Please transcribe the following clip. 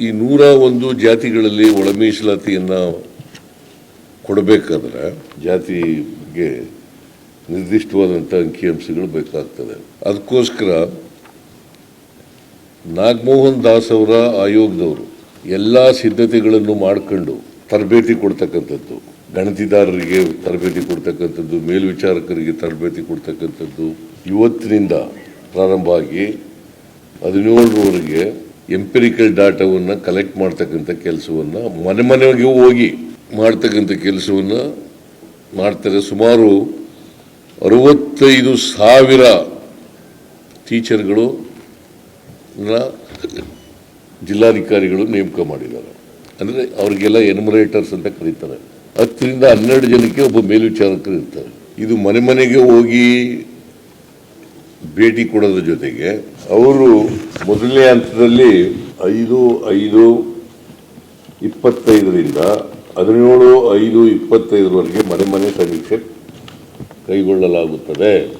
ಈ ನೂರ ಒಂದು ಜಾತಿಗಳಲ್ಲಿ ಒಳ ಮೀಸಲಾತಿಯನ್ನ ಕೊಡಬೇಕಾದ್ರೆ ಜಾತಿಗೆ ನಿರ್ದಿಷ್ಟವಾದಂಥ ಅಂಕಿಅಂಶಗಳು ಬೇಕಾಗ್ತದೆ. ಅದಕ್ಕೋಸ್ಕರ ನಾಗಮೋಹನ್ ದಾಸ್ ಅವರ ಆಯೋಗದವರು ಎಲ್ಲ ಸಿದ್ಧತೆಗಳನ್ನು ಮಾಡಿಕೊಂಡು ತರಬೇತಿ ಕೊಡ್ತಕ್ಕಂಥದ್ದು, ಗಣತಿದಾರರಿಗೆ ತರಬೇತಿ ಕೊಡ್ತಕ್ಕಂಥದ್ದು, ಮೇಲ್ವಿಚಾರಕರಿಗೆ ತರಬೇತಿ ಕೊಡ್ತಕ್ಕಂಥದ್ದು ಇವತ್ತಿನಿಂದ ಪ್ರಾರಂಭ ಆಗಿ ಹದಿನೇಳರವರೆಗೆ ಎಂಪಿರಿಕಲ್ ಡಾಟಾವನ್ನು ಕಲೆಕ್ಟ್ ಮಾಡ್ತಕ್ಕಂಥ ಕೆಲಸವನ್ನು ಮನೆ ಮನೆಗೆ ಹೋಗಿ ಮಾಡ್ತಕ್ಕಂಥ ಕೆಲಸವನ್ನು ಮಾಡ್ತಾರೆ ಸುಮಾರು ಅರವತ್ತೈದು ಸಾವಿರ ಟೀಚರ್ಗಳು ಜಿಲ್ಲಾಧಿಕಾರಿಗಳು ನೇಮಕ ಮಾಡಿದ್ದಾರೆ. ಅಂದರೆ ಅವರಿಗೆಲ್ಲ ಎನ್ಮರೇಟರ್ಸ್ ಅಂತ ಕರೀತಾರೆ. ಹತ್ತರಿಂದ ಹನ್ನೆರಡು ಜನಕ್ಕೆ ಒಬ್ಬ ಮೇಲ್ವಿಚಾರಕರು ಇರ್ತಾರೆ. ಇದು ಮನೆ ಮನೆಗೆ ಹೋಗಿ ಭೇಟಿ ಕೊಡೋದ್ರ ಜೊತೆಗೆ ಅವರು ಮೊದಲನೇ ಹಂತದಲ್ಲಿ ಐದು ಐದು, ಇಪ್ಪತ್ತೈದರಿಂದ ಹದಿನೇಳು, ಐದು, ಇಪ್ಪತ್ತೈದರವರೆಗೆ ಮನೆ ಮನೆ ಸಮೀಕ್ಷೆ ಕೈಗೊಳ್ಳಲಾಗುತ್ತದೆ.